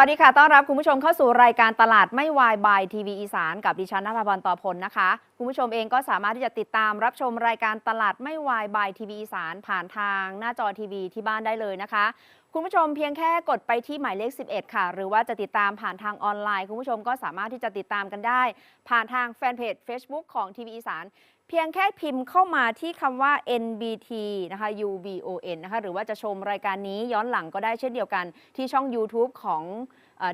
สวัสดีค่ะ ต้อนรับคุณผู้ชมเข้าสู่รายการตลาดไม่วายบายทีวีอีสานกับดิฉันนภพรต่อพลนะคะ คุณผู้ชมเองก็สามารถที่จะติดตามรับชมรายการตลาดไม่วายบายทีวีอีสานผ่านทางหน้าจอทีวีที่บ้านได้เลยนะคะ คุณผู้ชมเพียงแค่กดไปที่หมายเลข 11 ค่ะ หรือว่าจะติดตามผ่านทางออนไลน์ คุณผู้ชมก็สามารถที่จะติดตามกันได้ ผ่านทางแฟนเพจ Facebook ของทีวีอีสาน เพียงแค่พิมพ์เข้ามาที่คำว่า NBT นะคะ UBON นะคะ หรือว่าจะชมรายการนี้ย้อนหลังก็ได้เช่นเดียวกันที่ช่อง YouTube ของ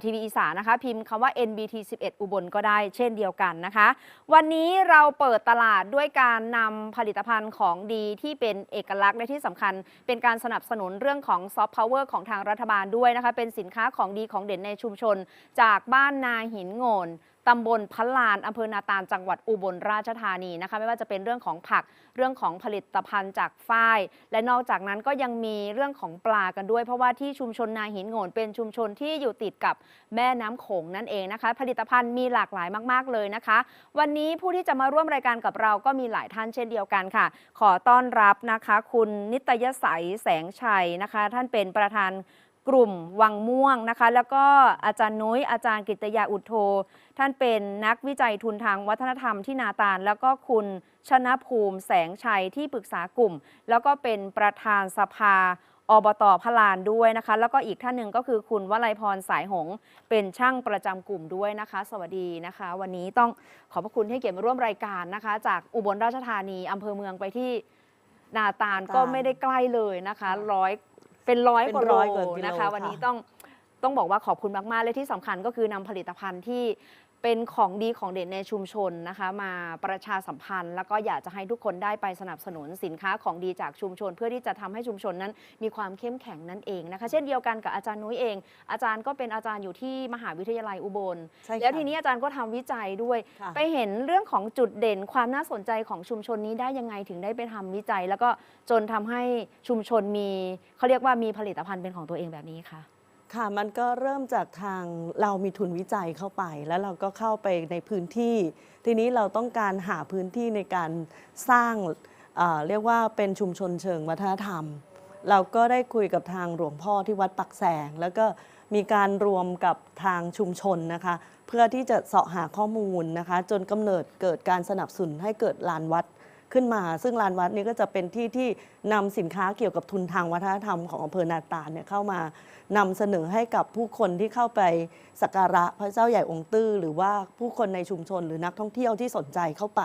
ทีวีอีสานนะคะ พิมพ์คำว่า NBT 11 อุบลก็ได้เช่นเดียวกันนะคะ วันนี้เราเปิดตลาดด้วยการนำผลิตภัณฑ์ของดีที่เป็นเอกลักษณ์และที่สำคัญ เป็นการสนับสนุนเรื่องของซอฟต์พาวเวอร์ของทางรัฐบาลด้วยนะคะ เป็นสินค้าของดีของเด่นในชุมชน จากบ้านนาหินโงน ตำบลพันลานอำเภอนาตาลจังหวัดอุบลราชธานีนะคะไม่ว่าจะเป็นเรื่องของผักเรื่องของผลิตภัณฑ์จากฝ้าย และนอกจากนั้นก็ยังมีเรื่องของปลากันด้วย เพราะว่าที่ชุมชนนาหินโงนเป็นชุมชนที่อยู่ติดกับแม่น้ำโขงนั่นเองนะคะ ผลิตภัณฑ์มีหลากหลายมาก ๆ เลยนะคะ วันนี้ผู้ที่จะมาร่วมรายการกับเราก็มีหลายท่านเช่นเดียวกันค่ะ ขอต้อนรับนะคะ คุณนิตยสัยแสงชัยนะคะ ท่านเป็นประธาน กลุ่มวังม่วงนะคะ แล้วก็อาจารย์นุ้ยอาจารย์กิตยาอุทโท ท่านเป็นนักวิจัยทุนทางวัฒนธรรมที่นาตาล แล้วก็คุณชนะภูมิแสงชัยที่ปรึกษากลุ่ม แล้วก็เป็นประธานสภาอบตพลานด้วยนะคะ แล้วก็อีกท่านหนึ่งก็คือคุณวลัยพรสายหง เป็นช่างประจำกลุ่มด้วยนะคะ สวัสดีนะคะ วันนี้ต้องขอบพระคุณที่เกียรติมาร่วมรายการนะคะ จากอุบลราชธานีอำเภอเมืองไปที่นาตาลก็ไม่ได้ใกล้เลยนะคะร้อย เป็นร้อยเป็นกว่าร้อยกว่ากิโลโลนะคะค่ะวันนี้ต้องต้องบอกว่าขอบคุณมากๆเลยที่สำคัญก็คือนำผลิตภัณฑ์ที่ เป็นของดีของเด่นในชุมชนนะคะมาประชาสัมพันธ์ แล้วก็อยากจะให้ทุกคนได้ไปสนับสนุนสินค้าของดีจากชุมชน เพื่อที่จะทำให้ชุมชนนั้น มีความเข้มแข็งนั่นเองนะคะ เช่นเดียวกันกับอาจารย์นุ้ยเอง อาจารย์ก็เป็นอาจารย์อยู่ที่มหาวิทยาลัยอุบลใช่ค่ะแล้วทีนี้อาจารย์ก็ทำวิจัยด้วยค่ะไปเห็นเรื่องของจุดเด่นความน่าสนใจของชุมชนนี้ได้ยังไงถึงได้ไปทำวิจัย แล้วก็จนทำให้ชุมชนมีเขาเรียกว่ามีผลิตภัณฑ์เป็นของตัวเองแบบนี้ค่ะ ค่ะมันก็เริ่มจากทางเรามีทุนวิจัยเข้าไป แล้วเราก็เข้าไปในพื้นที่ ทีนี้เราต้องการหาพื้นที่ในการสร้างเอ่อเรียกว่าเป็นชุมชนเชิงวัฒนธรรม เราก็ได้คุยกับทางหลวงพ่อที่วัดปักแสง แล้วก็มีการรวมกับทางชุมชนนะคะ เพื่อที่จะเสาะหาข้อมูลนะคะ จนกำเนิดเกิดการสนับสนุนให้เกิดลานวัด ขึ้นมา ซึ่งลานวัดนี้ก็จะเป็นที่ที่นำสินค้าเกี่ยวกับทุนทางวัฒนธรรมของอำเภอนาตาเนี่ยเข้ามานำเสนอให้กับผู้คนที่เข้าไปสักการะพระเจ้าใหญ่องค์ตื้อ หรือว่าผู้คนในชุมชนหรือนักท่องเที่ยวที่สนใจเข้าไป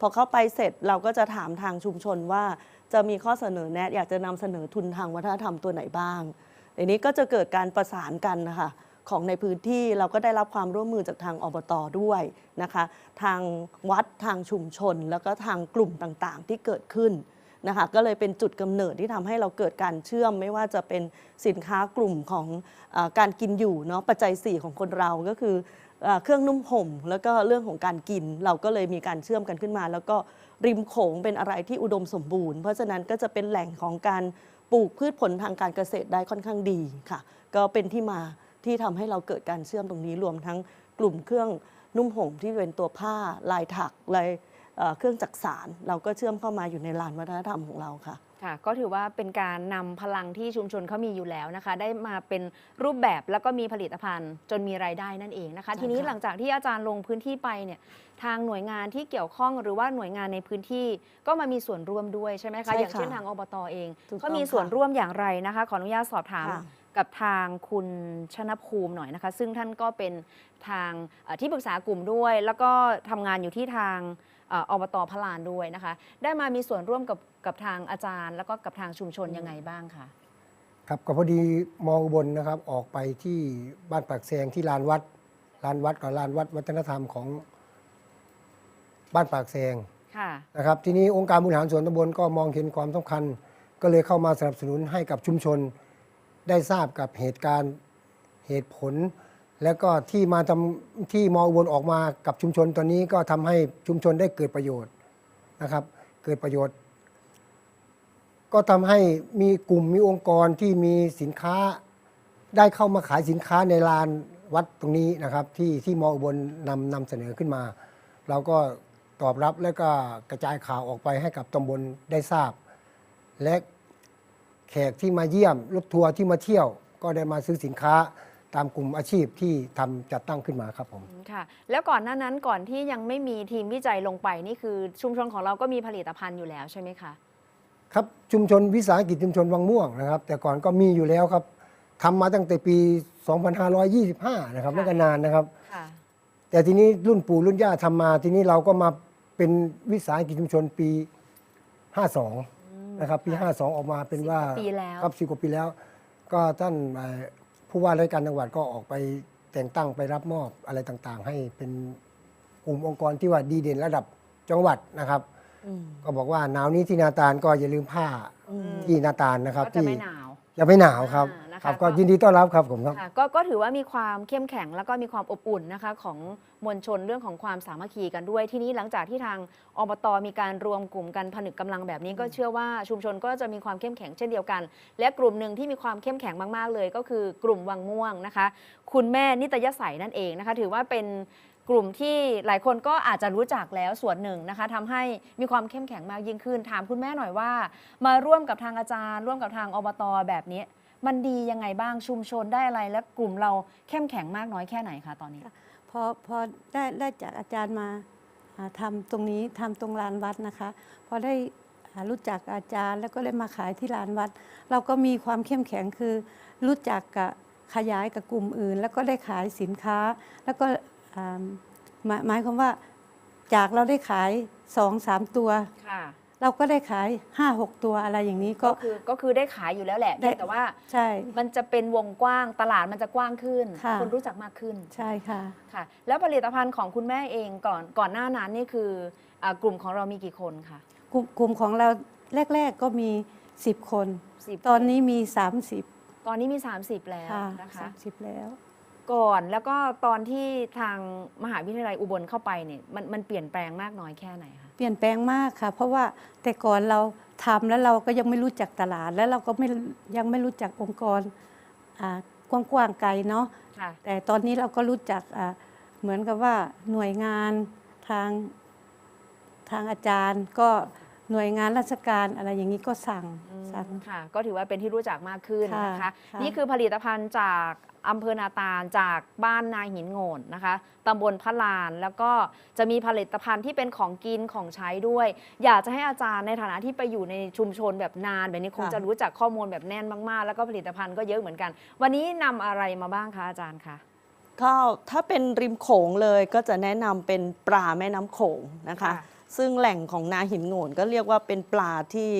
พอเข้าไปเสร็จเราก็จะถามทางชุมชนว่า จะมีข้อเสนอแนะ อยากจะนำเสนอทุนทางวัฒนธรรมตัวไหนบ้างในนี้ก็จะเกิดการประสานกันนะคะ ของในพื้นที่เราก็ได้รับความร่วมมือจากทางอบตด้วยนะคะ ทางวัดทางชุมชน แล้วก็ทางกลุ่มต่างๆ ที่เกิดขึ้นนะคะก็เลยเป็นจุดกำเนิดที่ทำให้เราเกิดการเชื่อม ไม่ว่าจะเป็นสินค้ากลุ่มของอการกินอยู่เนาะปัจจัย 4 ของคนเราก็คืออเครื่องนุ่มห่ม แล้วก็เรื่องของการกิน เราก็เลยมีการเชื่อมกันขึ้นมา แล้วก็ริมโขงเป็นอะไรที่อุดมสมบูรณ์ เพราะฉะนั้นก็จะเป็นแหล่งของการปลูกพืชผลทางการเกษตรได้ค่อนข้างดีค่ะ ก็เป็นที่มา ที่ทำให้เราเกิดการเชื่อมตรงนี้รวมทั้งกลุ่มเครื่องนุ่มห่มที่เป็นตัวผ้าลายถักลายเอ่อเครื่องจักสารเราก็เชื่อมเข้ามาอยู่ในลานวัฒนธรรมของเราค่ะค่ะ ก็ถือว่าเป็นการนำพลังที่ชุมชนเขามีอยู่แล้วนะคะ ได้มาเป็นรูปแบบแล้วก็มีผลิตภัณฑ์ จนมีรายได้นั่นเองนะคะใช่ทีนี้ค่ะหลังจากที่อาจารย์ลงพื้นที่ไปเนี่ยทางหน่วยงานที่เกี่ยวข้องหรือว่าหน่วยงานในพื้นที่ก็มามีส่วนร่วมด้วยใช่ไหมคะใช่อย่างค่ะเช่นทางอบตเองถูกต้อง ก็มีส่วนร่วมอย่างไรนะคะ ขออนุญาตสอบถามค่ะ กับทางคุณชนภูมิหน่อยนะคะ ซึ่งท่านก็เป็นทางเอ่อที่ปรึกษากลุ่มด้วย แล้วก็ทำงานอยู่ที่ทางเอ่ออบตพลานด้วยนะคะ ได้มามีส่วนร่วมกับกับทางอาจารย์ แล้วก็กับทางชุมชนยังไงบ้างคะครับก็พอดีมองอุบนนะครับออกไปที่บ้านปากแซงที่ลานวัดลานวัดกับลานวัดวัฒนธรรมของบ้านปากแซงค่ะนะครับทีนี้องค์การบริหารส่วนตำบลก็มองเห็นความสำคัญ ก็เลยเข้ามาสนับสนุนให้กับชุมชน ได้ทราบกับเหตุการณ์เหตุผล แล้วก็ที่มาทำที่มออุบลออกมากับชุมชนตอนนี้ก็ทำให้ชุมชนได้เกิดประโยชน์นะครับ เกิดประโยชน์ ก็ทำให้มีกลุ่มมีองค์กรที่มีสินค้าได้เข้ามาขายสินค้าในลานวัดตรงนี้นะครับ ที่ที่มออุบลนำนำเสนอขึ้นมา เราก็ตอบรับและก็กระจายข่าวออกไปให้กับตำบลได้ทราบ และ แขกที่มาเยี่ยมรถทัวร์ที่มาเที่ยว ก็ได้มาซื้อสินค้าตามกลุ่มอาชีพที่ทำจัดตั้งขึ้นมาครับผม ค่ะ แล้วก่อนหน้านั้นก่อนที่ยังไม่มีทีมวิจัยลงไปนี่คือชุมชนของเราก็มีผลิตภัณฑ์อยู่แล้วใช่ไหมคะ ครับชุมชนวิสาหกิจชุมชนวังม่วงนะครับ แต่ก่อนก็มีอยู่แล้วครับทำมาตั้งแต่ปี 2525 นะครับค่ะ ไม่กันนานนะครับ ค่ะ แต่ทีนี้รุ่นปู่รุ่นย่าทำมา ทีนี้เราก็มาเป็นวิสาหกิจชุมชนปี 52 นะครับปี 52 ออกมาเป็นว่าสิบกว่าปีแล้ว ครับสิกว่าปีแล้ว ก็ท่านเอ่อผู้ว่าราชการจังหวัดก็ออกไปแต่งตั้งไปรับมอบอะไรต่างๆ ให้เป็นกลุ่มองค์กรที่ว่าดีเด่นระดับจังหวัดนะครับ อืมก็บอกว่าหนาวนี้ที่นาตาลก็อย่าลืมผ้าอืมที่นาตาลนะครับก็จะที่ไม่หนาว จะไม่หนาวครับ อ่า นะคะครับก็ก็ยินดีต้อนรับครับผมครับค่ะก็ก็ถือว่ามีความเข้มแข็งแล้วก็มีความอบอุ่นนะคะของมวลชนเรื่องของความสามัคคีกันด้วย ที่นี้หลังจากที่ทางอบตมีการรวมกลุ่มกันผนึกกำลังแบบนี้ก็เชื่อว่าชุมชนก็จะมีความเข้มแข็งเช่นเดียวกัน และกลุ่มหนึ่งที่มีความเข้มแข็งมากๆเลย ก็คือกลุ่มวังม่วงนะคะ คุณแม่นิตยใสยนั่นเองนะคะ ถือว่าเป็นกลุ่มที่หลายคนก็อาจจะรู้จักแล้วส่วนหนึ่งนะคะทำให้มีความเข้มแข็งมากยิ่งขึ้น ถามคุณแม่หน่อยว่า มาร่วมกับทางอาจารย์ ร่วมกับทางอบตแบบนี้ มันดียังไงบ้างชุมชนได้อะไร และกลุ่มเราเข้มแข็งมากน้อยแค่ไหนคะตอนนี้ พอพอได้ได้จากอาจารย์มาอ่าทำาตรงนี้ทำตรงลานวัดนะคะ พอได้อ่ารู้จักอาจารย์ แล้วก็ได้มาขายที่ลานวัด เราก็มีความเข้มแข็งคือ รู้จักกับขยายกับกลุ่มอื่น แล้วก็ได้ขายสินค้า แล้วก็อ่าหมายหมายความว่าจากเราได้ขายสองสามตัวค่ะ เราก็ได้ขายห้าหกตัวอะไรอย่างนี้ก็ก็คือก็คือได้ขายอยู่แล้วแหละได้แต่ว่าใช่ มันจะเป็นวงกว้างตลาดมันจะกว้างขึ้นค่ะคนรู้จักมากขึ้นใช่ค่ะ ค่ะ แล้วผลิตภัณฑ์ของคุณแม่เองก่อนก่อนหน้านั้นนี่คืออากลุ่มของเรามีกี่คนคะกลุ่มกลุ่มของเราแรก ๆก็มี 10 คน สิบตอนนี้มี 30ตอนนี้มี 30 แล้วค่ะนะคะ สามสิบแล้ว ก่อนแล้วก็ตอนที่ทางมหาวิทยาลัยอุบลเข้าไปเนี่ยมันมันเปลี่ยนแปลงมากน้อยแค่ไหนคะ เปลี่ยนแปลงมากค่ะ เพราะว่าแต่ก่อนเราทำแล้วเราก็ยังไม่รู้จักตลาด แล้วเราก็ไม่ยังไม่รู้จักองค์กรอ่ากว้างๆไกลเนาะค่ะแต่ตอนนี้เราก็รู้จักอ่าเหมือนกับว่าหน่วยงานทางทางอาจารย์ก็ หน่วยงานราชการอะไรอย่างนี้ก็สั่งอืมสั่ง ค่ะก็ถือว่าเป็นที่รู้จักมากขึ้นนะคะ ค่ะค่ะนี่คือผลิตภัณฑ์จากอำเภอนาตาลจากบ้านนาหินโงนนะคะตำบลพะลาน แล้วก็จะมีผลิตภัณฑ์ที่เป็นของกินของใช้ด้วย อยากจะให้อาจารย์ในฐานะที่ไปอยู่ในชุมชนแบบนาน แบบนี้คงค่ะ จะรู้จักข้อมูลแบบแน่นมากๆ แล้วก็ผลิตภัณฑ์ก็เยอะเหมือนกัน วันนี้นำอะไรมาบ้างคะอาจารย์คะ ก็ถ้าเป็นริมโขงเลยก็จะแนะนำเป็นปลาแม่น้ำโขงนะคะ ค่ะ ซึ่งแหล่งของนาหินโงนก็เรียกว่าเป็นปลาที่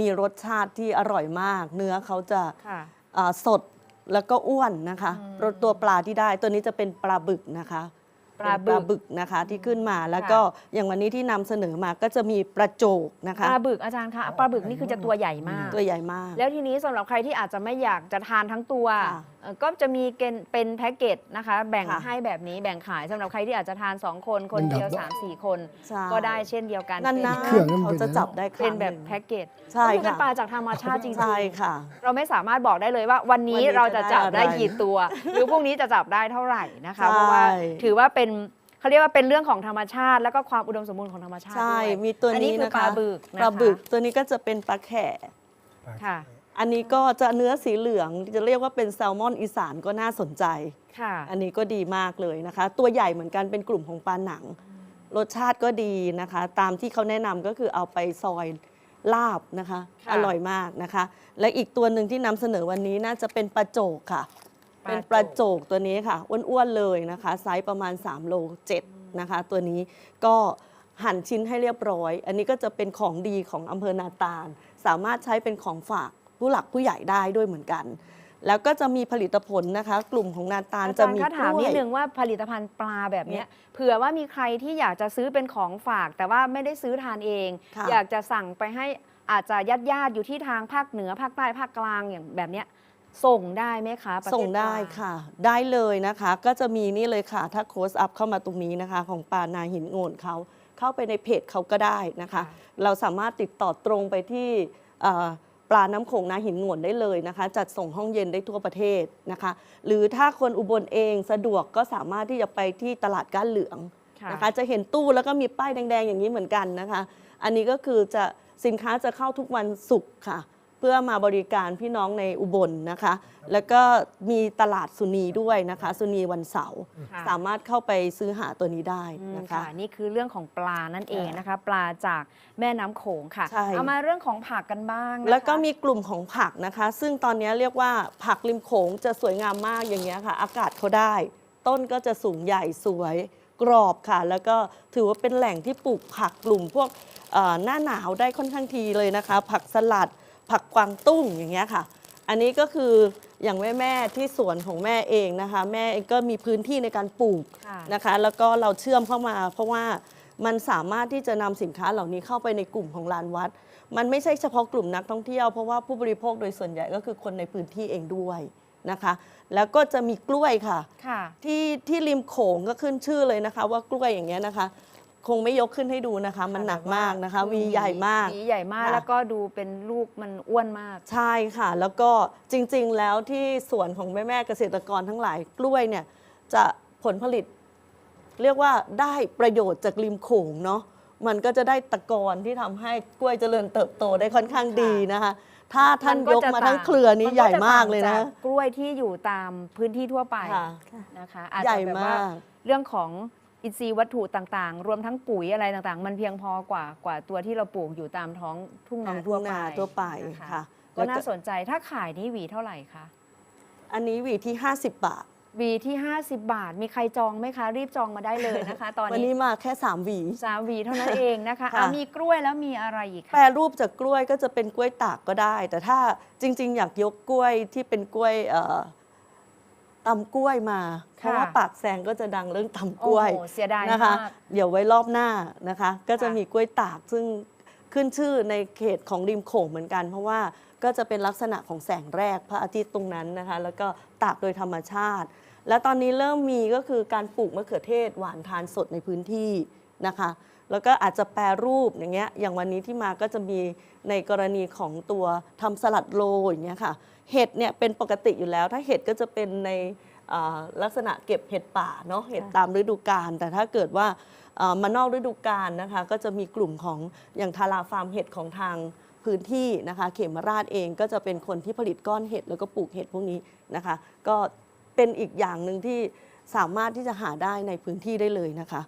มีรสชาติที่อร่อยมาก เนื้อเขาจะค่ะอ่าสดแล้วก็อ้วนนะคะอืมรสตัวปลาที่ได้ ตัวนี้จะเป็นปลาบึกนะคะปลาบึกเป็นบึกนะคะที่ขึ้นมาแล้วก็อย่างวันนี้ที่นำเสนอมาก็จะมีปลาโจกนะปคะ ลาบึกอาจารย์คะปลาบึกนี่คือจะตัวใหญ่มาก ตัวใหญ่มาก แล้วทีนี้สำหรับใครที่อาจจะไม่อยากจะทานทั้งตัว ค่ะเอ่อก็จะมีเกณฑ์เป็นแพ็กเกจนะคะ แบ่งค่ะ ให้แบบนี้แบ่งขายสำหรับใครที่อาจจะทาน 2 คนคนเดียวเป็นแบบ3 4 คน ใช่ก็ได้เช่นเดียวกัน นานเป็นเครื่องนั้นๆมันเขาเป็นจะจับได้คเป็รั้นงแบบหนึ่งแพ็กเกจใช่ก็คือเป็นค่ะ ปลาจากธรรมชาติจริงใช่ค่ะๆเราไม่สามารถบอกได้เลยว่าวันนี้วันนี้เราจะจับจะได้ได้อะไรกี่ตัว หรือพรุ่งนี้จะจับได้เท่าไหร่นะคะ ใช่ เพราะว่าถือว่าเป็นเขาเรียกว่าเป็นเรื่องของธรรมชาติ แล้วก็ความอุดมสมบูรณ์ของธรรมชาติใช่ด้วยมีตัวอันนี้นี้คือนะคะปลาบึกนะคะ ปลาบึกตัวนี้ก็จะเป็นปลาแข่ ค่ะ อันนี้ก็จะเนื้อสีเหลืองจะเรียกว่าเป็นแซลมอนอีสานก็น่าสนใจ ค่ะ อันนี้ก็ดีมากเลยนะคะ ตัวใหญ่เหมือนกันเป็นกลุ่มของปลาหนัง รสชาติก็ดีนะคะ ตามที่เขาแนะนำก็คือเอาไปซอยลาบนะคะ ค่ะ อร่อยมากนะคะ และอีกตัวหนึ่งที่นำเสนอวันนี้น่าจะเป็นปลาโจกค่ะปลาเป็นปลาโจกตัวนี้ค่ะอ้วนๆเลยนะคะ ไซส์ประมาณ 3 โล7นะคะ ตัวนี้ก็หั่นชิ้นให้เรียบร้อย อันนี้ก็จะเป็นของดีของอำเภอนาตาล สามารถใช้เป็นของฝาก ผู้หลักผู้ใหญ่ได้ด้วยเหมือนกัน แล้วก็จะมีผลิตผลนะคะ กลุ่มของนาตาลอาจะจารย์มีคะกถามล้นิวดยนึงว่าผลิตภัณฑ์ปลาแบบเนี้ยเผื่อว่ามีใครที่อยากจะซื้อเป็นของฝาก แต่ว่าไม่ได้ซื้อทานเองค่ะอยากจะสั่งไปให้อาจจะญาติญาติๆอยู่ที่ทางภาคเหนือภาคใต้ภาคกลางอย่างแบบเนี้ยส่งได้ไหมคะประเภทส่งได้ปลาค่ะ ได้เลยนะคะ ก็จะมีนี่เลยค่ะ ถ้าโค้ชอัพเข้ามาตรงนี้นะคะ ของปลานาหินโงนเขาเข้าไปในเพจเขาก็ได้นะคะ เราสามารถติดต่อตรงไปที่เอ่อ ปลาน้ำโขงนาหินโงนได้เลยนะคะ จัดส่งห้องเย็นได้ทั่วประเทศนะคะ หรือถ้าคนอุบลเองสะดวกก็สามารถที่จะไปที่ตลาดก้านเหลืองค่ะนะคะ จะเห็นตู้แล้วก็มีป้ายแดง ๆ อย่างนี้เหมือนกันนะคะ อันนี้ก็คือจะสินค้าจะเข้าทุกวันศุกร์ค่ะเพื่อมาบริการพี่น้องในอุบลนะคะ แล้วก็มีตลาดสุนีด้วยนะคะ สุนีวันเสาร์ค่ะสามารถเข้าไปซื้อหาตัวนี้ได้อืมนะคะ นี่คือเรื่องของปลานั่นเองนะคะ ปลาจากแม่น้ำโขงค่ะใช่เอามาเรื่องของผักกันบ้างนะคะแล้วก็มีกลุ่มของผักนะคะ ซึ่งตอนนี้เรียกว่าผักริมโขงจะสวยงามมากอย่างเงี้ยค่ะ อากาศเขาได้ ต้นก็จะสูงใหญ่สวยกรอบค่ะ แล้วก็ถือว่าเป็นแหล่งที่ปลูกผักกลุ่มพวกเอ่อหน้าหนาวได้ค่อนข้างทีเลยนะคะ ผักสลัด ผักกวางตุ้งอย่างเงี้ยค่ะ อันนี้ก็คืออย่างแม่แม่ๆที่สวนของแม่เองนะคะ แม่เองก็มีพื้นที่ในการปลูกค่ะ นะคะ แล้วก็เราเชื่อมเข้ามา เพราะว่ามันสามารถที่จะนำสินค้าเหล่านี้เข้าไปในกลุ่มของลานวัด มันไม่ใช่เฉพาะกลุ่มนักท่องเที่ยวเพราะว่าผู้บริโภคโดยส่วนใหญ่ก็คือคนในพื้นที่เองด้วยนะคะ แล้วก็จะมีกล้วยค่ะ ค่ะ ที่ที่ริมโขงก็ขึ้นชื่อเลยนะคะ ว่ากล้วยอย่างเงี้ยนะคะ คงไม่ยกขึ้นให้ดูนะคะ มันหนักมากนะคะวีใหญ่มาก วีใหญ่มากค่ะ แล้วก็ดูเป็นลูกมันอ้วนมาก ใช่ค่ะ แล้วก็จริงๆแล้วที่สวนของแม่ๆเกษตรกรทั้งหลายกล้วยเนี่ยจะผลผลิต เรียกว่าได้ประโยชน์จากริมโขงเนาะมันก็จะได้ตะกอนที่ทำให้กล้วยเจริญเติบโตได้ค่อนข้างดีนะคะ ถ้าท่านยกมาทั้งเครือนี้ใหญ่มากเลยนะจกกล้วยที่อยู่ตามพื้นที่ทั่วไปค่ะ นะคะอาจใหญ่จะแบบว่ามาก เรื่องของ อินทรีย์วัตถุต่างๆ รวมทั้งปุ๋ยอะไรต่างๆ มันเพียงพอกว่ากว่าตัวที่เราปลูกอยู่ตามท้องทุ่งนาอ่าทั่วทุ่งไปนาทั่วไปนค่ะก็แล้วน่าสนใจถ้าขายนี่หวีเท่าไหร่คะอันนี้หวีที่ 50 บาทหวีที่ 50 บาท มีใครจองไหมคะ รีบจองมาได้เลยนะคะ ตอนวันนี้นี้มาแค่3หวีสามหวีเท่านั้นเองนะคะค่ะเอามีกล้วยแล้วมีอะไรอีกแปรคะรูปจากกล้วยก็จะเป็นกล้วยตากก็ได้ แต่ถ้าจริง ๆ อยากยกกล้วยที่เป็นกล้วยเอ่อ ตำกล้วยมา เพราะว่าปากแซงก็จะดังเรื่องตำกโอ้ล้วยโหเสียดายนะคะมากเดี๋ยวไว้รอบหน้านะคะ ก็จะค่ะมีกล้วยตากซึ่งขึ้นชื่อในเขตของริมโขงเหมือนกัน เพราะว่าก็จะเป็นลักษณะของแสงแรกพระอาทิตย์ตรงนั้นนะคะ แล้วก็ตากโดยธรรมชาติ และตอนนี้เริ่มมีก็คือการปลูกมะเขือเทศหวานทานสดในพื้นที่นะคะ แล้วก็อาจจะแปรรูปอย่างเงี้ยอย่างวันนี้ที่มาก็จะมีในกรณีของตัวทำสลัดโรยอย่างเงี้ยค่ะ เห็ดเนี่ยเป็นปกติอยู่แล้ว ถ้าเห็ดก็จะเป็นในอ่าลักษณะเก็บเห็ดป่าเนาะเห็ดค่ะตามฤดูกาลแต่ถ้าเกิดว่าเอ่อมานอกฤดูกาลนะคะ ก็จะมีกลุ่มของอย่างทาราฟาร์มเห็ดของทางพื้นที่นะคะ เขมราชเองก็จะเป็นคนที่ผลิตก้อนเห็ดแล้วก็ปลูกเห็ดพวกนี้นะคะ ก็เป็นอีกอย่างหนึ่งที่สามารถที่จะหาได้ในพื้นที่ได้เลยนะคะ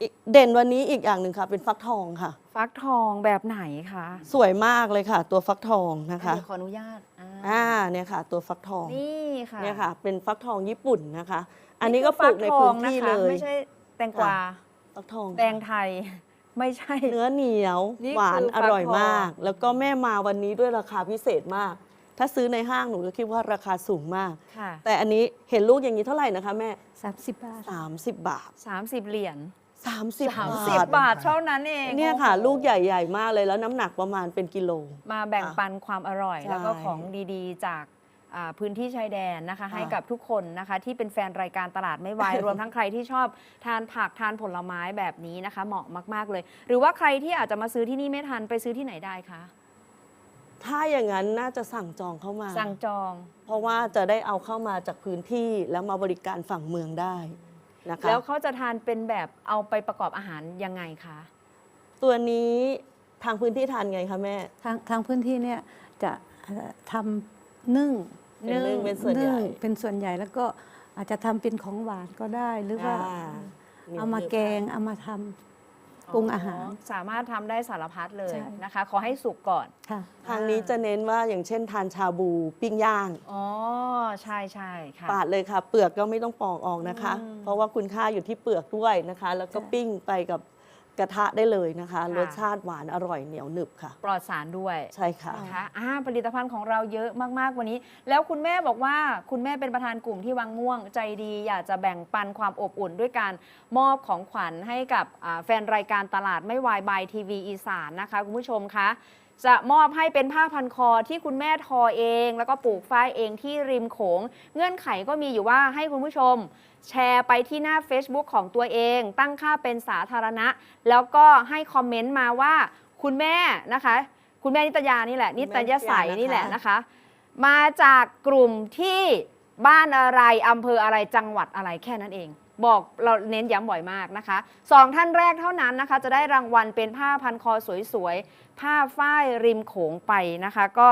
อีกเด่นวันนี้อีกอย่างหนึ่งค่ะ เป็นฟักทองค่ะ ฟักทองแบบไหนคะสวยมากเลยค่ะ ตัวฟักทองนะคะ เดี๋ยวขออนุญาตอ่าอ่าเนี่ยค่ะ ตัวฟักทองนี่ค่ะเนี่ยค่ะ เป็นฟักทองญี่ปุ่นนะคะ อันนี้ก็ปลูกในพื้นที่ฟักทองะคะเลยไม่ใช่แตงกวาฟักทองแตงไทย ไม่ใช่ เนื้อเหนียวนี่หวานคือฟัอกร่อยทองมาก แล้วก็แม่มาวันนี้ด้วยราคาพิเศษมาก ถ้าซื้อในห้างหนูก็คิดว่าราคาสูงมาก ค่ะแต่อันนี้เห็นลูกอย่างนี้เท่าไหร่นะคะแม่ 30 บาท 30 บาท 30 เหรียญ 30 บา30ทบาทเท่านั้นเองเนี่ยค่ะโอ้โหลูกใหญ่ ๆ มากเลยแล้วน้ำหนักประมาณเป็นกิโล มาแบ่งปันความอร่อย ใช่แล้วก็ของดีๆ จากอ่าพื้นที่ชายแดนนะคะ ให้กับทุกคนนะคะ ที่เป็นแฟนรายการตลาดไม่วาย รวมทั้งใครที่ชอบทานผักทานผลไม้แบบนี้นะคะ เหมาะมาก ๆ เลย หรือว่าใครที่อาจจะมาซื้อที่นี่ไม่ทันไปซื้อที่ไหนได้คะถ้าอย่างนั้นน่าจะสั่งจองเข้ามา สั่งจอง เพราะว่าจะได้เอาเข้ามาจากพื้นที่แล้วมาบริการฝั่งเมืองได้ นะคะ แล้วเขาจะทานเป็นแบบเอาไปประกอบอาหารยังไงคะ ตัวนี้ทางพื้นที่ทานไงคะแม่ ทางทางพื้นที่เนี่ยจะเอ่อทำนึ่งเป็นนึ่งเป็นส่วนใหญ่ งเป็นส่วนใหญ่แล้วก็อาจจะทำเป็นของหวานก็ได้หรือว่าอ่า เอามาแกงเอามาทำ ปรุงอาหาร สามารถทำได้สารพัดเลยใช่ นะคะ ขอให้สุกก่อน ค่ะ ทางนี้จะเน้นว่าอย่างเช่นทานชาบูปิ้งย่าง อ๋อ ใช่ใช่ค่ะ ปาดเลยค่ะ เปลือกก็ไม่ต้องปอกออกนะคะ อืม เพราะว่าคุณค่าอยู่ที่เปลือกด้วยนะคะ แล้วก็ใช่ปิ้งไปกับ กระทะได้เลยนะคะค่ะรสชาติหวานอร่อยเหนียวหนึบค่ะ ปลอดสารด้วยใช่ค่ะ นะคะอ่าผลิตภัณฑ์ของเราเยอะมากๆวันนี้ แล้วคุณแม่บอกว่าคุณแม่เป็นประธานกลุ่มที่วังม่วงใจดี อยากจะแบ่งปันความอบอุ่นด้วยการมอบของขวัญให้กับอ่าแฟนรายการตลาดไม่วายบายทีวีอีสานนะคะคุณผู้ชมคะ จะมอบให้เป็นผ้าพันคอที่คุณแม่ทอเอง แล้วก็ปลูกฝ้ายเองที่ริมโขง เงื่อนไขก็มีอยู่ว่าให้คุณผู้ชม แชร์ไปที่หน้า Facebook ของตัวเอง ตั้งค่าเป็นสาธารณะ แล้วก็ให้คอมเมนต์มาว่าคุณแม่นะคะ คุณแม่นิตยานี่แหละ นิตยาใสนี่แหละนะคะ มาจากกลุ่มที่บ้านอะไรอำเภออะไรจังหวัดอะไรแค่นั้นเองบอกเราเน้นย้ำบ่อยมากนะคะสองท่านแรกเท่านั้นนะคะ จะได้รางวัลเป็นผ้าพันคอสวย ผ้าฝ้ายริมโขงไปนะคะก็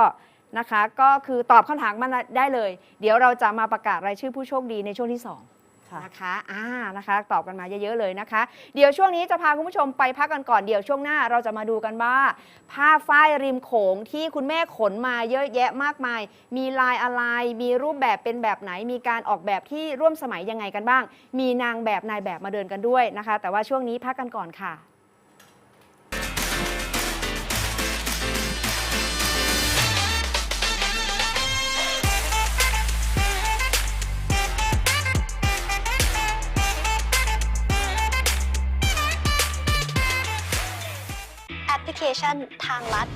นะคะก็คือตอบคำถามมาได้เลย เดี๋ยวเราจะมาประกาศรายชื่อผู้โชคดีในช่วงที่2ค่ะนะคะอ่านะคะ ตอบกันมาเยอะๆเลยนะคะ เดี๋ยวช่วงนี้จะพาคุณผู้ชมไปพักกันก่อน เดี๋ยวช่วงหน้าเราจะมาดูกันว่า ผ้าฝ้ายริมโขงที่คุณแม่ขนมาเยอะแยะมากมาย มีลายอะไร มีรูปแบบเป็นแบบไหน มีการออกแบบที่ร่วมสมัยยังไงกันบ้าง มีนางแบบนายแบบมาเดินกันด้วยนะคะ แต่ว่าช่วงนี้พักกันก่อนค่ะ ชันทางรัฐ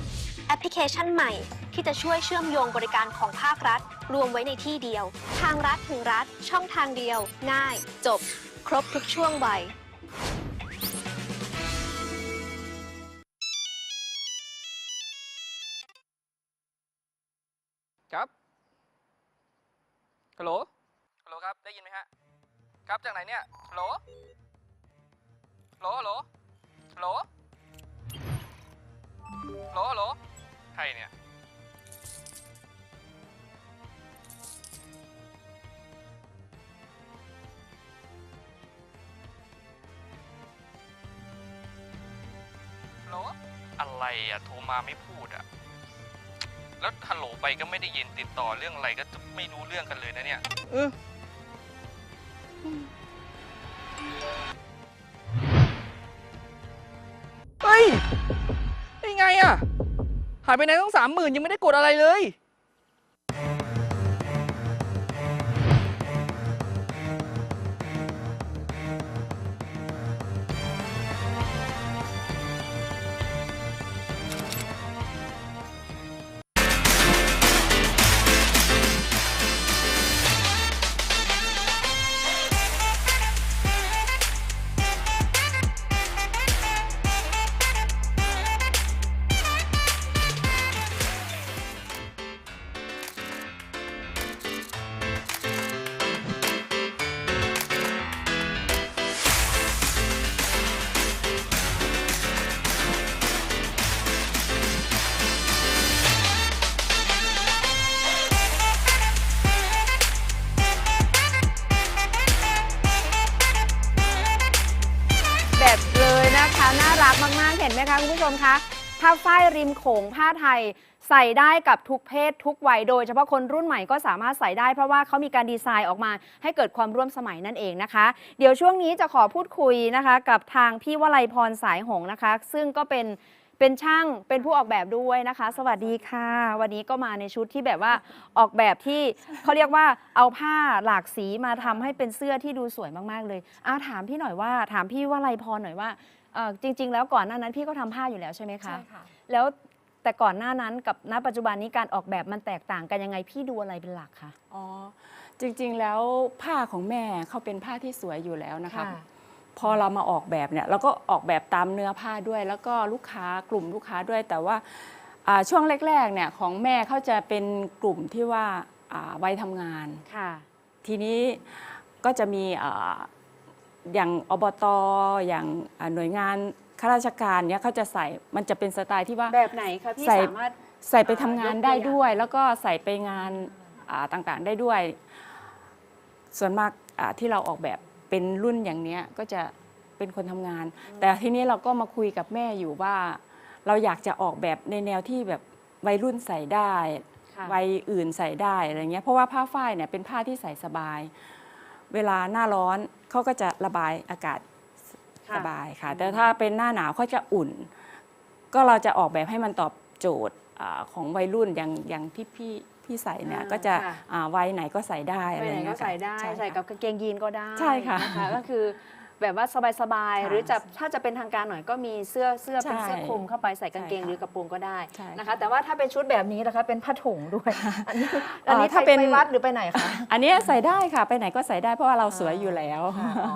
แอปพลิเคชันใหม่ที่จะช่วยเชื่อมโยงบริการของภาครัฐ รวมไว้ในที่เดียว ทางรัฐถึงรัฐ ช่องทางเดียว ง่าย จบ ครบทุกช่วงวัยครับฮัลโหลฮัลโหลครับ ได้ยินไหมฮะ ครับ จากไหนเนี่ยฮัลโหลฮัลโหลฮัลโหลฮัลโหล ฮัลโหลฮัลโหลใครเนี่ยโหลอะไรอะ โทรมาไม่พูดอะ แล้วฮัลโหลไปก็ไม่ได้ยินติดต่อเรื่องอะไรก็ไม่รู้เรื่องกันเลยนะเนี่ย เออ หายไปไหนต้องสามหมื่นยังไม่ได้กดอะไรเลย ถ้าฝ้ายริมโขงผ้าไทยใส่ได้กับทุกเพศทุกวัยโดยเฉพาะคนรุ่นใหม่ก็สามารถใส่ได้เพราะว่าเขามีการดีไซน์ออกมาให้เกิดความร่วมสมัยนั่นเองนะคะ เดี๋ยวช่วงนี้จะขอพูดคุยนะคะ กับทางพี่วลัยพรสายหงนะคะ ซึ่งก็เป็นเป็นช่างเป็นผู้ออกแบบด้วยนะคะ สวัสดีค่ะ วันนี้ก็มาในชุดที่แบบว่าออกแบบที่เขาเรียกว่าเอาผ้าหลากสีมาทำให้เป็นเสื้อที่ดูสวยมากๆเลยเอาถามพี่หน่อยว่า ถามพี่วลัยพรหน่อยว่า เอ่อจริง ๆ แล้วก่อนหน้านั้นพี่ก็ทำผ้าอยู่แล้วใช่ไหมคะ ใช่ค่ะ แล้วแต่ก่อนหน้านั้นกับณปัจจุบันนี้การออกแบบมันแตกต่างกันยังไงพี่ดูอะไรเป็นหลักคะอ๋อ จริงๆ แล้วผ้าของแม่เขาเป็นผ้าที่สวยอยู่แล้วนะคะ พอเรามาออกแบบเนี่ยเราก็ออกแบบตามเนื้อผ้าด้วย แล้วก็ลูกค้ากลุ่มลูกค้าด้วย แต่ว่าอ่าช่วงแรกๆเนี่ยของแม่เขาจะเป็นกลุ่มที่ว่าอ่าวัยทำงาน ค่ะ ทีนี้ก็จะมีอ่า อย่างอบตอย่างอ่าหน่วยงานข้าราชการเนี่ยเขาจะใส่มันจะเป็นสไตล์ที่ว่า แบบไหนคะพี่ใส่ สามารถ ใส่ไปทำงานอ่ายกตัวได้อย่างด้วย แล้วก็ใส่ไปงานอ่าต่างๆได้ด้วย ส่วนมากอ่าที่เราออกแบบเป็นรุ่นอย่างเนี้ยก็จะเป็นคนทำงาน แต่ทีนี้เราก็มาคุยกับแม่อยู่ว่า เราอยากจะออกแบบในแนวที่แบบวัยรุ่นใส่ได้ค่ะ วัยอื่นใส่ได้อะไรเงี้ยเพราะว่าผ้าฝ้ายเนี่ยเป็นผ้าที่ใส่สบาย เวลาหน้าร้อนเขาก็จะระบายอากาศค่ะสบายค่ะ แต่ถ้าเป็นหน้าหนาวเขาจะอุ่น ก็เราจะออกแบบให้มันตอบโจทย์อาของวัยรุ่นอย่างอย่างที่พี่พี่ใส่เนี่ยอ่าก็จะค่ะอ่าวัยไหนก็ใส่ได้ไปอะไรไหนเงี้ก็ยใส่ได้ค่ะใส่กับค่ะกางเกงยีนก็ได้ใช่ค่ะนก็คือ แบบว่าสบายๆ ค่ะหรือจะถ้าจะเป็นทางการหน่อยก็มีเสื้อเสื้อเป็นใช่เสื้อคลุมเข้าไปใส่กางเกงใช่ค่ะหรือกระโปรงก็ได้ใช่นะคะค่ะแต่ว่าถ้าเป็นชุดแบบนี้นะคะเป็นผ้าถุงด้วย อันนี้เอ่ออัอันนี้ถ้าถ้าเป็เป็นนวัดหรือไปไหนคะ อันเนี้ยใส่ได้ค่ะ ไปไหนก็ใส่ได้เพราะว่าเราสวยอยู่แล้วอ๋ออ๋อ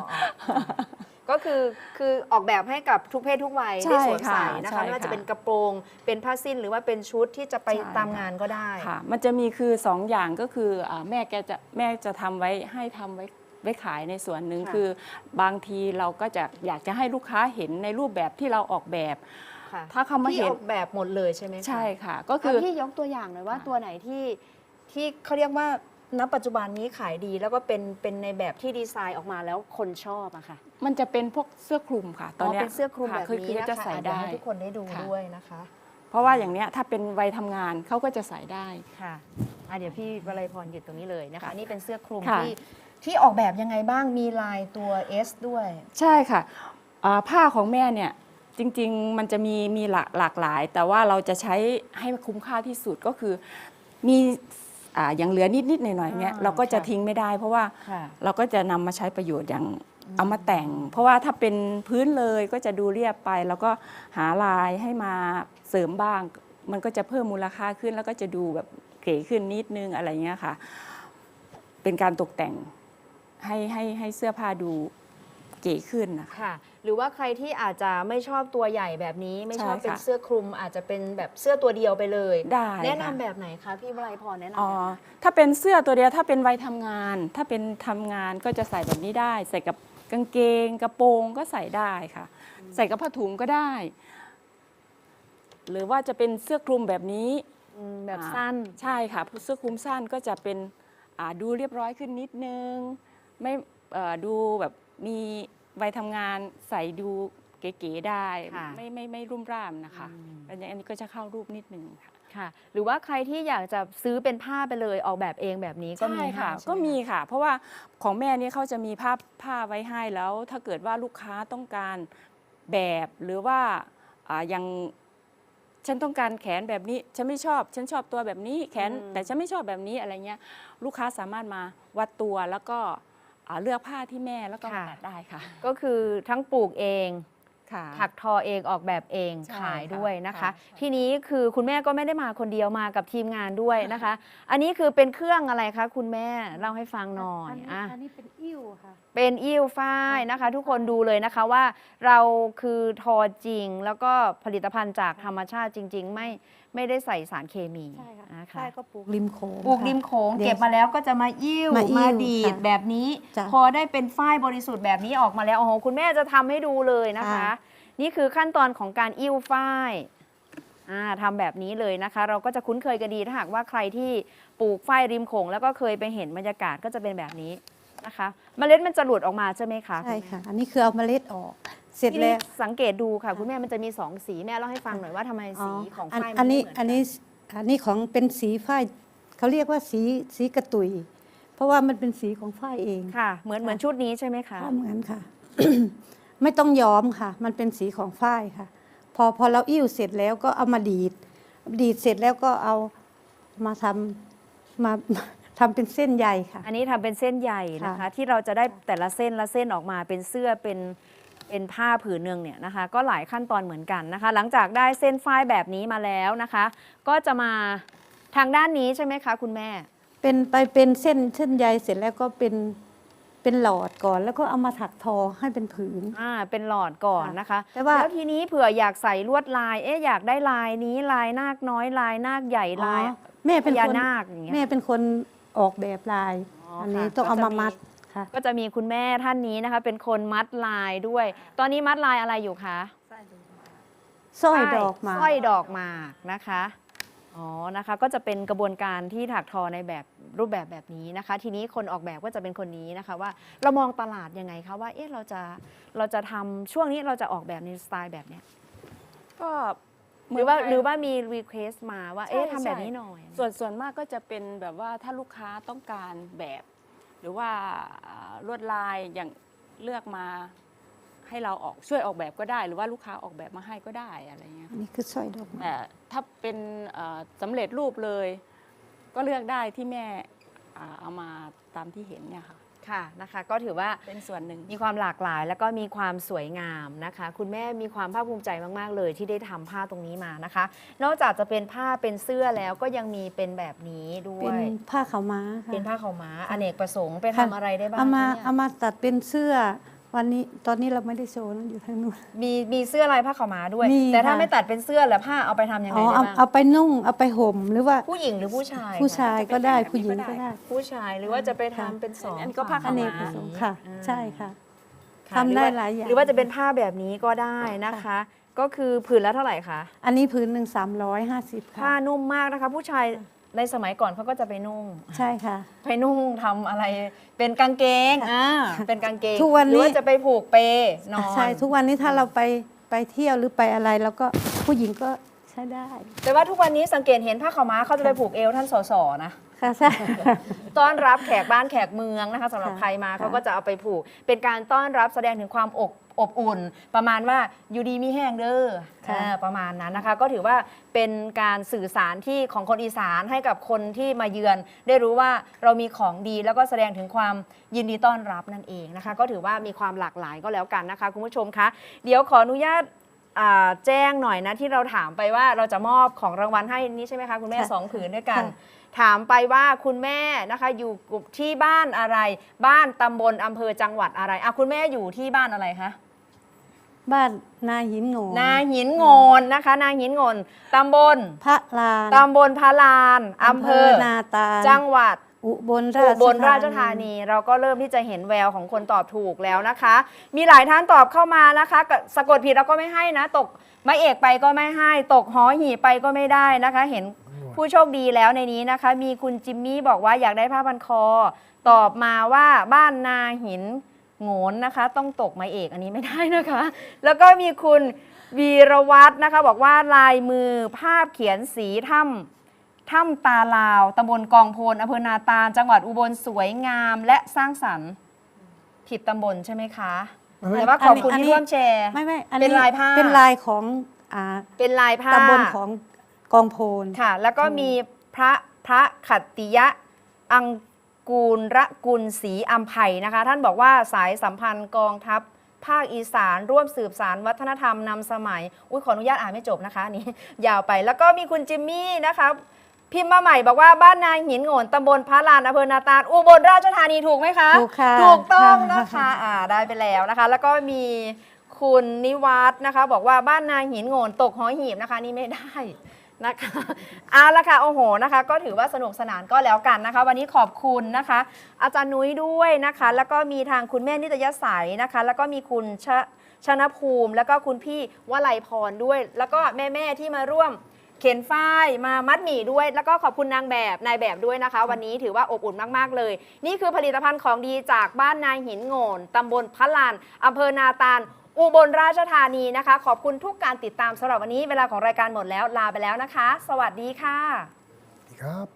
อ๋อก็คือคือออกแบบให้กับทุกเพศทุกวัยใช่ได้สวมใส่ค่ะนะใช่คะไม่ว่าจะค่ะเป็นกระโปรงเป็นผ้าสิ้นหรือว่าเป็นชุดที่จะไปใช่ตามค่ะ งานก็ได้ ค่ะ มันจะมีคือสองอย่างก็คืออาแม่แกจะแม่จะทำไว้ให้ทำไว้ ไว้ขายในส่วนหนึ่งค่ะคือบางทีเราก็จะอยากจะให้ลูกค้าเห็นในรูปแบบที่เราออกแบบค่ะถ้าเขามาพี่เห็นออกแบบหมดเลยใช่ไหมคะใช่ค่ะ ก็คืคืออพี่ยกตัวอย่างหน่อยว่าค่ะตัวไหนที่ที่เขาเรียกว่าณปัจจุบันนี้ขายดีแล้วก็เป็นเป็นในแบบที่ดีไซน์ออกมาแล้วคนชอบอะค่ะ มันจะเป็นพวกเสื้อคลุมค่ะ ตอนเนี้ยเป็นเสื้อคลุมค่ะแบบคือนี้คือนะจะคะใส่อะเดี๋ยวได้ให้ทุกคนได้ดูค่ะด้วยนะคะ เพราะว่าอย่างเนี้ยถ้าเป็นวัยทำงานเขาก็จะใส่ได้ค่ะอะเดี๋ยวพี่วลัยพรหยุดตรงนี้เลยนะคะค่ะนี่เป็นเสื้อคลุมค่ะที่ ที่ออกแบบยังไงบ้างมีลายตัว S ด้วย ใช่ค่ะอ่าผ้าของแม่เนี่ยจริงๆ มันจะมีมีหลากหลากหลาย แต่ว่าเราจะใช้ให้คุ้มค่าที่สุดก็คือมีอ่าอย่างเหลือนิดๆหน่อยๆเนี่ยอ่าเราก็จะค่ะทิ้งไม่ได้ เพราะว่าค่ะ เราก็จะนำมาใช้ประโยชน์อย่างเอามาแต่ง เพราะว่าถ้าเป็นพื้นเลยก็จะดูเรียบไป แล้วก็หาลายให้มาเสริมบ้าง มันก็จะเพิ่มมูลค่าขึ้น แล้วก็จะดูแบบเก๋ขึ้นนิดนึงอะไรเงี้ยค่ะ เป็นการตกแต่ง ให้ให้ให้เสื้อผ้าดูเก๋ขึ้นนะคะ ค่ะ หรือว่าใครที่อาจจะไม่ชอบตัวใหญ่แบบนี้ ไม่ชอบใช่ค่ะเป็นเสื้อคลุม อาจจะเป็นแบบเสื้อตัวเดียวไปเลย ได้แนะนำค่ะ แบบไหนคะพี่วลัยพรแนะนำอ๋อแบบไหนถ้าเป็นเสื้อตัวเดียวถ้าเป็นวัยทำงาน ถ้าเป็นทำงานก็จะใส่แบบนี้ได้ ใส่กับกางเกง กระโปรงก็ใส่ได้ค่ะ ใส่กับผ้าถุงก็ได้ หรือว่าจะเป็นเสื้อคลุมแบบนี้ อืมแบบอ่าสั้น ใช่ค่ะเสื้อคลุมสั้นก็จะเป็นอ่าดูเรียบร้อยขึ้นนิดนึง ไม่เอ่อดูแบบมีวัยทำงานใส่ดูเก๋ๆได้ค่ะไม่ไม่ไม่รุ่มร่ามนะคะอืมอันนี้อันนี้ก็จะเข้ารูปนิดนึงค่ะค่ะ หรือว่าใครที่อยากจะซื้อเป็นผ้าไปเลยออกแบบเองแบบนี้ก็มีใช่ค่ะให้ใช่ไหก็มีค่ะ เพราะว่าของแม่เนี่ยเขาจะมีผ้าผ้าไว้ให้แล้ว ถ้าเกิดว่าลูกค้าต้องการแบบหรือว่าอ่ายังฉันต้องการแขนแบบนี้ฉันไม่ชอบ ฉันชอบตัวแบบนี้แขนอืมแต่ฉันไม่ชอบแบบนี้อะไรเงี้ยลูกค้าสามารถมาวัดตัวแล้วก็อ่า เลือกผ้าที่แม่แล้วก็มาตัดได้ค่ะ ก็คือทั้งปลูกเองค่ะถักทอเองออกแบบเองใช่ขายค่ะด้วยนะคะค่ะทีนี้คือคุณแม่ก็ไม่ได้มาคนเดียวมากับทีมงานด้วยนะคะ อันนี้คือเป็นเครื่องอะไรคะคุณแม่เล่าให้ฟังหน่อยอันนี้อะอันนี้เป็นอิ่วค่ะเป็นอิ่วฝ้ายนะคะ ทุกคนดูเลยนะคะว่าเราคือทอจริงแล้วก็ผลิตภัณฑ์จากธรรมชาติจริง ๆ ไม่ ไม่ได้ใส่สารเคมีใช่ค่ะนะคะ ใช่ก็ปลูกริมโขงปลูกค่ะ ริมโขงเดี๋ยวเก็บมาแล้วก็จะมาอิ่วมาอิ่วมาดีดค่ะแบบนี้ จ้ะพอได้เป็นฝ้ายบริสุทธิ์แบบนี้ออกมาแล้วโอ้โหคุณแม่จะทำให้ดูเลยนะคะ ค่ะ นี่คือขั้นตอนของการอิ่วฝ้ายอ่าทำแบบนี้เลยนะคะ เราก็จะคุ้นเคยกันดีถ้าหากว่าใครที่ปลูกฝ้ายริมโขงแล้วก็เคยไปเห็นบรรยากาศก็จะเป็นแบบนี้นะคะ เมล็ดมันจะหลุดออกมาใช่ไหมคะใช่ค่ะ อันนี้คือเอาเมล็ดออก เสร็จทีแล้นี้วสังเกตดูค่ะ คุณแม่มันจะมีสองสีแม่เล่าให้ฟังหน่อยว่าทำไมสีของอันฝ้ายมัอันนไม่นี้เหมือนกัอันนี้อันนี้ของเป็นสีฝ้ายเขาเรียกว่าสีสีกระตุย เพราะว่ามันเป็นสีของฝ้ายเองค่ะ เหมือนเหมือนชุดนี้ใช่ไหมคะ เหมือนค่ะ ไม่ต้องย้อมค่ะ มันเป็นสีของฝ้ายค่ะ พอพอเราอิ่วเสร็จแล้วก็เอามาดีด ดีดเสร็จแล้วก็เอามาทำมาทำเป็นเส้นใยค่ะ อันนี้ทำเป็นเส้นใหญ่นะคะค่ะที่เราจะได้แต่ละเส้นละเส้นออกมาเป็นเสื้อเป็น เป็นผ้าผืนหนึ่งเนี่ยนะคะ ก็หลายขั้นตอนเหมือนกันนะคะ หลังจากได้เส้นฝ้ายแบบนี้มาแล้วนะคะ ก็จะมาทางด้านนี้ใช่ไหมคะคุณแม่ เป็นไปเป็นเส้นเส้นใยเสร็จแล้วก็เป็นเป็นหลอดก่อนแล้วก็เอามาถักทอให้เป็นผืน อ่า เป็นหลอดก่อนนะคะ แต่ว่าแล้วทีนี้เผื่ออยากใส่ลวดลาย เอ๊ะอยากได้ลายนี้ลายนาคน้อยลายนาคใหญ่ลายอ๋อแม่พเป็นญาคนนาคอย่างเงี้ยแม่เป็นคนออกแบบลายอ๋ออัอันนี้ค่ะต้องเอาก็จะมามีมัด ค่ะ ก็จะมีคุณแม่ท่านนี้นะคะ เป็นคนมัดลายด้วย ตอนนี้มัดลายอะไรอยู่คะสร้อยดอกมาสร้อยดอกหมากนะคะ อ๋อ นะคะ ก็จะเป็นกระบวนการที่ถักทอในแบบรูปแบบแบบนี้นะคะ ทีนี้คนออกแบบก็จะเป็นคนนี้นะคะ ว่าเรามองตลาดยังไงคะว่า เอ๊ะ เราจะ เราจะทำช่วงนี้เราจะออกแบบในสไตล์แบบเนี้ย ก็หรือว่าเมืงไทยหรือว่ามีรีเควสมาว่า เอ๊ะใช่ทำแบบใช่นี้หน่อย ส่วนส่วนมากก็จะเป็นแบบว่าถ้าลูกค้าต้องการแบบ หรือว่าอ่าลวดลายอย่างเลือกมาให้เราออกช่วยออกแบบก็ได้ หรือว่าลูกค้าออกแบบมาให้ก็ได้อะไรเงี้ยอันนี้คือสร้อยดอกไม้แต่ถ้าเป็นเอ่อสำเร็จรูปเลย ก็เลือกได้ที่แม่อ่าเอามาตามที่เห็นเนี่ยค่ะ ค่ะนะคะก็ถือว่าเป็นส่วนหนึ่ง มีความหลากหลาย แล้วก็มีความสวยงามนะคะ คุณแม่มีความภาคภูมิใจมากๆ เลยที่ได้ทำผ้าตรงนี้มานะคะ นอกจากจะเป็นผ้าเป็นเสื้อแล้วก็ยังมีเป็นแบบนี้ด้วเป็นย ผ้าขาวม้าค่ะ เป็นผ้าขาวม้าอเนกประสงค์ไปค่ะทำอะไรได้บ้างเอามาคะเนี่ยเอามาตัดเป็นเสื้อ วันนี้ตอนนี้เราไม่ได้โชว์นะอยู่ทางนู้น มีมีเสื้อลายผ้าขาวม้าด้วย มีแต่ถ้าค่ะ ไม่ตัดเป็นเสื้อแล้วผ้าเอาไปทำยังไงอ๋อได้เอาบ้างเอาไปนุ่งเอาไปห่มหรือว่า ผู้หญิงหรือผู้ชายผู้คะชายก็ได้จะเป็นแบบนี้ผู้หญิงก็ก็ได้ได้ ผู้ชายหรือว่าจะไปทำค่ะเป็นสองอันนี้ก็ผ้าอขาวเนม้กประสงค์ค่ะ อ่า ใช่ค่ะ ค่ทำได้รือว่หลายอย่างหรือว่าจะเป็นผ้าแบบนี้ก็ได้นะคะ ก็คือผืนละเท่าไหร่คะ อันนี้พื้นหนึ่งสามร้อยห้าสิบผ้าค่ะ นุ่มมากนะคะ ผู้ชาย ในสมัยก่อนเขาก็จะไปนุ่ง ใช่ค่ะ ไปนุ่งทำอะไร เป็นกางเกงอ่าเป็นกางเกงทุกวันนี้ หรือว่าจะไปผูกเปนอนใช่ทุกวันนี้ถ้าเราไปไปเที่ยวหรือไปอะไรแล้วก็ผู้หญิงก็ใช้ได้ แต่ว่าทุกวันนี้สังเกตเห็นผ้าขาวม้าเขาจะไปผูกเอวท่านสสนะ ค่ะใช่ ต้อนรับแขกบ้านแขกเมืองนะคะสำหรับค่ะใครมาค่ะ เขาก็จะเอาไปผูก เป็นการต้อนรับแสดงถึงความอบ อบอุ่น ประมาณว่าอยู่ดีมีแห้งเด้ออ่าประมาณนั้นนะคะ ก็ถือว่าเป็นการสื่อสารที่ของคนอีสานให้กับคนที่มาเยือน ได้รู้ว่าเรามีของดีแล้วก็แสดงถึงความยินดีต้อนรับนั่นเองนะคะ ก็ถือว่ามีความหลากหลายก็แล้วกันนะคะ คุณผู้ชมคะเดี๋ยวขออนุญาตอ่าแจ้งหน่อยนะที่เราถามไปว่าเราจะมอบของรางวัลให้นี่ใช่ไหมคะคุณแม่ค่ะสองผืนด้วยกัน ค่ะ ถามไปว่าคุณแม่นะคะอยู่ที่บ้านอะไร บ้านตำบลอำเภอจังหวัดอะไรอะคุณแม่อยู่ที่บ้านอะไรคะ บ้านนาหินโหนนาหินโงนนะคะ นาหินโงนตำบลพระลานตำบลพาลานอำเภอนาตาลจังหวัดอุบลอุราชบลราชธานีเราก็เริ่มที่จะเห็นแววของคนตอบถูกแล้วนะคะ มีหลายท่านตอบเข้ามานะคะก็สะกดผิดเราก็ไม่ให้นะ ตกไม่เอกไปก็ไม่ให้ ตกหอหีบไปก็ไม่ได้นะคะ เห็นผู้โชคดีแล้วในนี้นะคะ มีคุณจิมมี่บอกว่าอยากได้ผ้าพันคอ ตอบมาว่าบ้านนาหิน โงนนะคะ ต้องตกไม้เอกอันนี้ไม่ได้นะคะ แล้วก็มีคุณวีรวัตรนะคะ บอกว่าลายมือภาพเขียนสีถ้ำถ้ำตาลาวตำบลกองโพนอำเภอนาตาลจังหวัดอุบลสวยงามและสร้างสรรค์ผิดตำบลใช่ไหมคะไม่แต่ว่าขอบคุณที่ร่วมแชร์ไม่ไม่อันเป็นนี้ลายผ้าเป็นลายของอ่าเป็นลายผ้าตำบลของกองโพนค่ะ แล้วก็มีพระพระขัตติยะอัง กูลระกุลศรีอัมไพนะคะ ท่านบอกว่าสายสัมพันธ์กองทัพภาคอีสานร่วมสืบสารวัฒนธรรมนำสมัย อุ้ยขออนุญาตอ่านไม่จบนะคะอันนี้ยาวไปแล้วก็มีคุณจิมมี่นะคะพิมพ์มาใหม่บอกว่าบ้านนายหินโงนตำบลพระลานอำเภอนาตาลอุบลราชธานีถูกไหมคะถูกค่ะถูกต้องค่ะนะคะอ่าได้ไปแล้วนะคะ แล้วก็มีคุณนิวัฒน์นะคะ บอกว่าบ้านนายหินโงนตกหอหีบนะคะนี่ไม่ได้ นะคะเอาละค่ะโอ้โหนะคะ ก็ถือว่าสนุกสนานก็แล้วกันนะคะ วันนี้ขอบคุณนะคะ อาจารย์นุ้ยด้วยนะคะ แล้วก็มีทางคุณแม่นิตยสายนะคะ แล้วก็มีคุณชะชนภูมิ แล้วก็คุณพี่วลัยพรด้วย แล้วก็แม่ๆที่มาร่วมเข็นฝ้ายมามัดหมี่ด้วย แล้วก็ขอบคุณนางแบบนายแบบด้วยนะคะ วันนี้ถือว่าอบอุ่นมากๆเลย นี่คือผลิตภัณฑ์ของดีจากบ้านนายหินโงนตำบลพะลานอำเภอนาตาล อุบลราชธานีนะคะ ขอบคุณทุกการติดตามสำหรับวันนี้เวลาของรายการหมดแล้วลาไปแล้วนะคะ สวัสดีค่ะ ครับ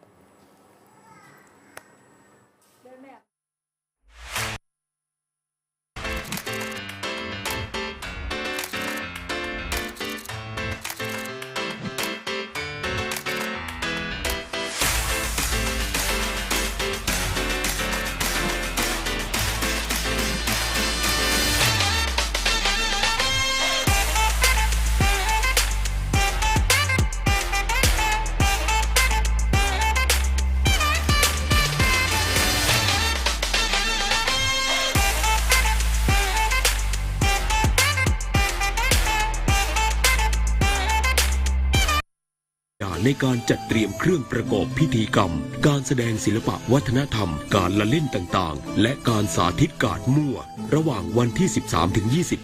ในการจัดเตรียมเครื่องประกอบพิธีกรรม การแสดงศิลปะวัฒนธรรม การละเล่นต่างๆ และการสาธิตการมั่ว ระหว่างวันที่ 13-20